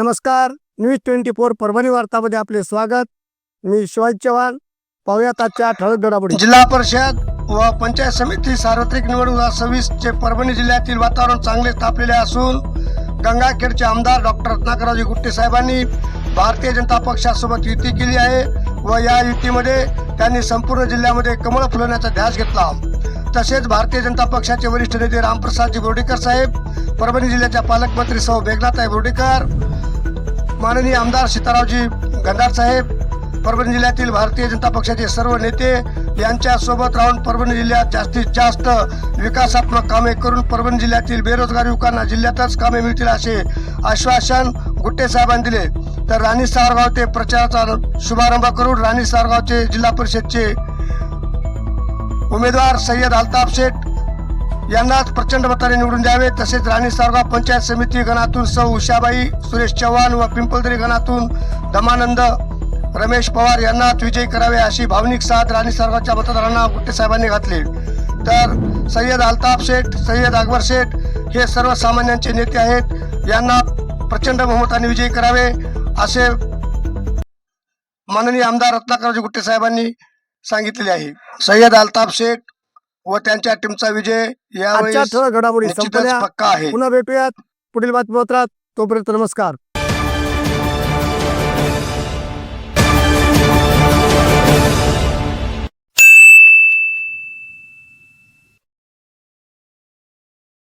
नमस्कार news twenty four Parbhani वार्तामध्ये आपले स्वागत. मी शिवाजी चव्हाण. पाहुयात आजच्या ठळक घडामोडी. जिल्हा परिषद व पंचायत समिती सार्वत्रिक निवडणूक सव्वीस चे परभणी जिल्ह्यातील वातावरण चांगले तापलेले असून गंगाखेडचे आमदार डॉक्टर रत्नाकररावजी गुट्टे साहेबांनी भारतीय जनता पक्षासोबत युती केली आहे व या युतीमध्ये त्यांनी संपूर्ण जिल्ह्यामध्ये कमळ फुलवण्याचा ध्यास घेतला. तसेच भारतीय जनता पक्षाचे वरिष्ठ नेते रामप्रसादजी बोर्डीकर साहेब परभणी जिल्ह्याच्या पालकमंत्री सौ मेघनाथाई बोर्डीकर माननीय आमदार सीतारावजी गंधार साहेब परभणी जिल्ह्यातील भारतीय जनता पक्षाचे सर्व नेते यांच्या सोबत राहून परभणी जिल्ह्यात जास्तीत जास्त विकासात्मक कामे करून परभणी जिल्ह्यातील बेरोजगार युवकांना जिल्ह्यातच कामे मिळतील असे आश्वासन गुट्टे साहेबांनी दिले. तर राणी सारगाव ते प्रचाराचा शुभारंभ करून राणी सारगावचे जिल्हा परिषदचे उमेदवार सय्यद अल्ताफ शेठ यांनाच प्रचंड मताने निवडून द्यावे. तसेच राणी सारगाव पंचायत समिती गणातून सौ उषाबाई सुरेश चव्हाण व पिंपलदरी गणातून दमानंद रमेश पवार यांनाच विजयी करावे अशी भावनिक साथ राणी सारगावच्या मतदारांना गुट्टे साहेबांनी घातली. तर सय्यद अल्ताफ शेठ सय्यद अकबर शेठ हे सर्वसामान्यांचे नेते आहेत. यांना प्रचंड बहुमताने विजयी करावे असे माननीय आमदार रत्नाकरजी गुट्टे साहेबांनी सांगितलेले आहे. सय्यद अल्ताफ शेठ व त्यांच्या टीमचा विजय आजच्या ठळक घडामोडी निश्चितच संपल्या. पक्का आहे. पुन्हा भेटूयात. पुढील बातमीपत्रात. तोपर्यंत नमस्कार.